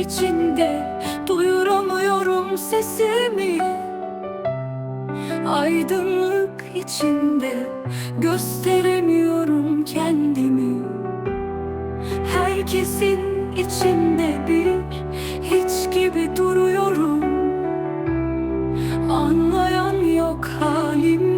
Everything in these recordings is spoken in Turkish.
içinde Duyuramıyorum sesimi. Aydınlık içinde Gösteremiyorum kendimi. Herkesin içinde bir Hiç gibi duruyorum. Anlayan yok halimden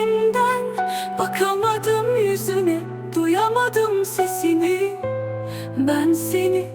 elinden Bakamadım yüzüne Duyamadım sesini. Ben seni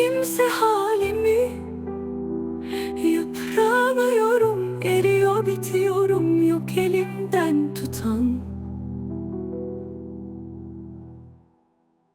kimse halimi Yıpranıyorum, eriyor, bitiyorum Yok elimden tutan.